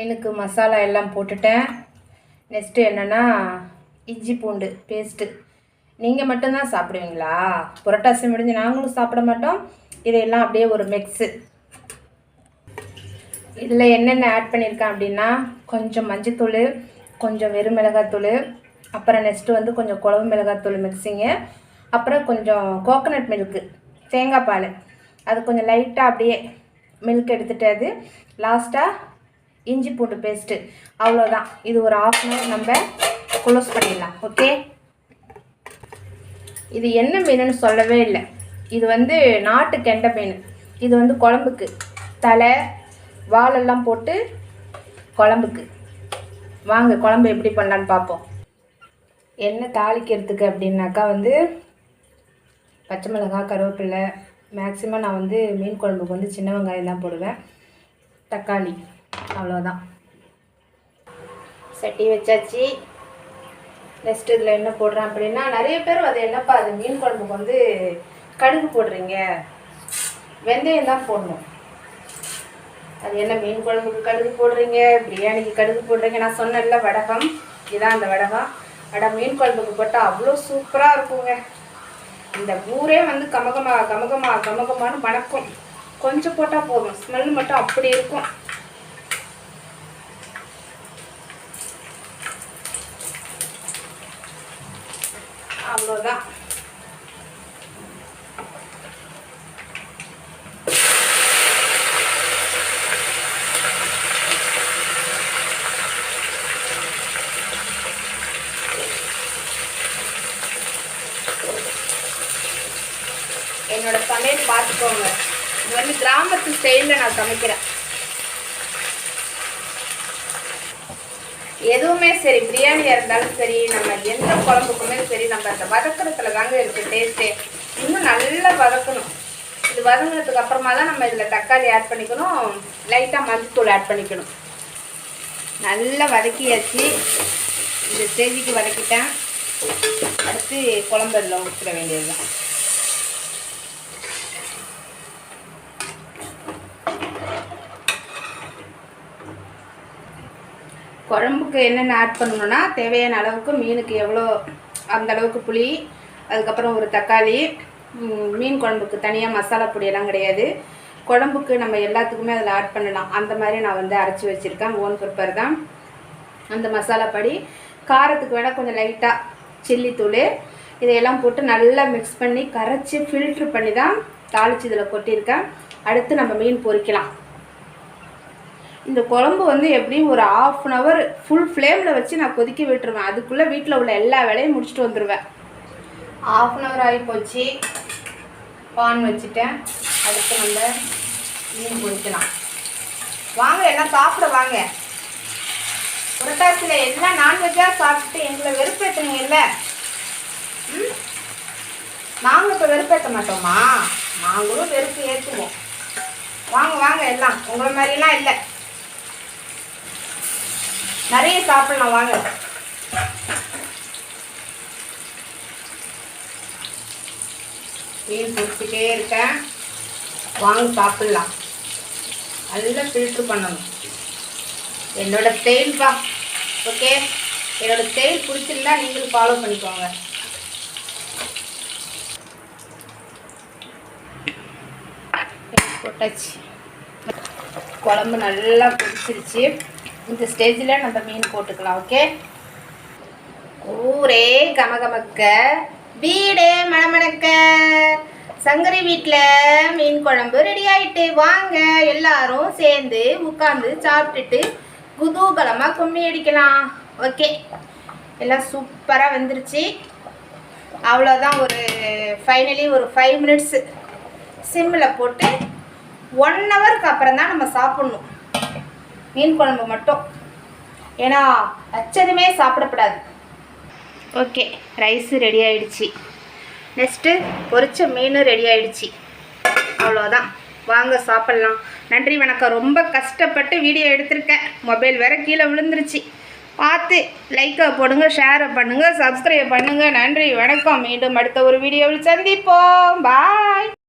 மீனுக்கு மசாலா எல்லாம் போட்டுட்டேன். நெக்ஸ்ட்டு என்னென்னா இஞ்சி பூண்டு பேஸ்ட்டு நீங்கள் மட்டும்தான் சாப்பிடுவீங்களா? புரட்டாசி முடிஞ்சு நாங்களும் சாப்பிட மாட்டோம். இதையெல்லாம் அப்படியே ஒரு மிக்ஸு இதில் என்னென்ன ஆட் பண்ணியிருக்கேன் அப்படின்னா கொஞ்சம் மஞ்சத்தூள் கொஞ்சம் வெறும் மிளகாத்தூள் அப்புறம் நெக்ஸ்ட்டு வந்து கொஞ்சம் குழம்பு மிளகாத்தூள் மிக்ஸிங்கு அப்புறம் கொஞ்சம் கோகனட் மில்க்கு தேங்காய் பால். அது கொஞ்சம் லைட்டாக அப்படியே மில்க் எடுத்துகிட்டு அது லாஸ்ட்டாக இஞ்சி பூண்டு பேஸ்ட்டு அவ்வளோதான் இது ஒரு ஆஃப் அன் ஹவர் நம்ம க்ளோஸ் பண்ணிடலாம். ஓகே இது என்ன மீனுன்னு சொல்லவே இல்லை. இது வந்து நாட்டு கெண்டை மீன். இது வந்து குழம்புக்கு. தலை வாழெல்லாம் போட்டு குழம்புக்கு. வாங்க குழம்பு எப்படி பண்ணலான்னு பார்ப்போம். எண்ணெய் தாளிக்கிறதுக்கு அப்படின்னாக்கா வந்து பச்சை மிளகாய் கருவேப்பிலை. மேக்ஸிமம் நான் வந்து மீன் குழம்புக்கு வந்து சின்ன வெங்காயம் தான் போடுவேன். தக்காளி. அவ்வளோதான் சட்டி வச்சாச்சு. நெக்ஸ்ட் இதில் என்ன போடுறேன் அப்படின்னா நிறைய பேர் அது என்னப்பா அது மீன் குழம்புக்கு வந்து கடுகு போடுறீங்க. வெந்தயம் தான் போடணும். அது என்ன மீன் குழம்புக்கு கடுகு போடுறீங்க பிரியாணிக்கு கடுகு போடுறீங்க? நான் சொன்னேன்ல வடகம். இதுதான் அந்த வடகம். ஆனால் மீன் குழம்புக்கு போட்டால் அவ்வளோ சூப்பராக இருக்குங்க. இந்த ஊரே வந்து கமகமா கமகமா கமகமான்னு மணக்கும் கொஞ்சம் போட்டால் போதும். ஸ்மெல் மட்டும் அப்படி இருக்கும். அவ்வளோதான் என்னோட சமையல் பார்த்துக்கோங்க. இது வந்து கிராமத்து ஸ்டைலில் நான் சமைக்கிறேன். எதுவுமே சரி பிரியாணியாக இருந்தாலும் சரி நம்ம எந்த குழம்புக்குமே சரி நம்ம அந்த வதக்கிறதுல தாங்க இருக்குது டேஸ்ட்டே இன்னும் நல்லா வதக்கணும். இது வதங்கினதுக்கு அப்புறமா தான் நம்ம இதில் தக்காளி ஆட் பண்ணிக்கணும். லைட்டாக மஞ்சத்தூள் ஆட் பண்ணிக்கணும். நல்லா வதக்கியாச்சு. இந்த ஸ்டேஜுக்கு வதக்கிட்டேன். அடுத்து குழம்பு இதில் ஊற்றிட வேண்டியது தான் குழம்புக்கு என்னென்ன ஆட் பண்ணணும்னா தேவையான அளவுக்கு மீனுக்கு எவ்வளோ அந்த அளவுக்கு புளி அதுக்கப்புறம் ஒரு தக்காளி மீன் குழம்புக்கு தனியாக மசாலா பொடியெல்லாம் கிடையாது. குழம்புக்கு நம்ம எல்லாத்துக்குமே அதில் ஆட் பண்ணலாம். அந்த மாதிரி நான் வந்து அரைச்சி வச்சுருக்கேன். ஓன் ப்ரிப்பர் தான். அந்த மசாலா படி. காரத்துக்கு வேணால் கொஞ்சம் லைட்டாக சில்லி தூள். இதையெல்லாம் போட்டு நல்லா மிக்ஸ் பண்ணி கரைச்சி ஃபில்ட்ரு பண்ணி தான் தாளித்து இதில் கொட்டியிருக்கேன். அடுத்து நம்ம மீன் பொறிக்கலாம் இந்த குழம்பு வந்து எப்படியும் ஒரு ஆஃப் அன் ஹவர் ஃபுல் ஃப்ளேமில் வச்சு நான் கொதிக்க விட்டுருவேன். அதுக்குள்ளே வீட்டில் உள்ள எல்லா வேலையும் முடிச்சுட்டு வந்துடுவேன் ஆஃப் அன் ஹவர் ஆகி போச்சு. பான் வச்சுட்டேன். அடுத்து நம்ம மீன் பொரிக்கலாம். வாங்க எல்லாம் சாப்பிட வாங்க. புரட்டாசியில் எல்லாம் நான்வெஜ்ஜாக சாப்பிட்டு எங்களை வெறுப்பேற்றுங்க இல்லை? ம்? நாங்களும் இப்போ வெறுப்பேற்ற மாட்டோமா? நாங்களும் வெறுப்பு ஏற்றுவோம் வாங்க வாங்க எல்லாம். உங்களை மாதிரிலாம் இல்லை. நிறைய சாப்பிடலாம் வாங்க. மீன் பிடிச்சிட்டே இருக்கேன். வாங்க சாப்பிடலாம். நல்லா ஃபில்ட்ரு பண்ணணும். என்னோட ஸ்டைல்ப்பா ஓகே என்னோட ஸ்டைல் பிடிச்சிருந்தா நீங்களும் ஃபாலோ பண்ணிக்கோங்க. போட்டாச்சு. குழம்பு நல்லா பிடிச்சிருச்சு இந்த ஸ்டேஜில் நம்ம மீன் போட்டுக்கலாம் ஓகே? ஊரே கமகமக்க வீடே மணமணக்க. சங்கரி வீட்டில் மீன் குழம்பு ரெடி ஆயிட்டு வாங்க எல்லாரும் சேர்ந்து உட்காந்து சாப்பிட்டுட்டு குதூகலமாக கும்மி அடிக்கலாம் ஓகே? எல்லாம் சூப்பராக வந்துருச்சு. அவ்வளோதான் ஒரு ஃபைனலி ஒரு ஃபைவ் மினிட்ஸு சிம்மில் போட்டு ஒன் ஹவருக்கு அப்புறம் தான் நம்ம சாப்பிட்ணும். மீன் குழம்பு மட்டும். ஏன்னா அச்சதுமே சாப்பிடக்கூடாது ஓகே ரைஸு ரெடி ஆயிடுச்சு. நெக்ஸ்ட்டு பொரிச்ச மீன் ரெடி ஆயிடுச்சு. அவ்வளோதான் வாங்க சாப்பிட்லாம். நன்றி வணக்கம். ரொம்ப கஷ்டப்பட்டு வீடியோ எடுத்திருக்கேன். மொபைல் வேறு கீழே விழுந்துருச்சு. பார்த்து லைக்கை போடுங்க ஷேரை பண்ணுங்கள் சப்ஸ்கிரைப் பண்ணுங்கள் நன்றி வணக்கம். மீண்டும் அடுத்த ஒரு வீடியோவில் சந்திப்போம். பாய்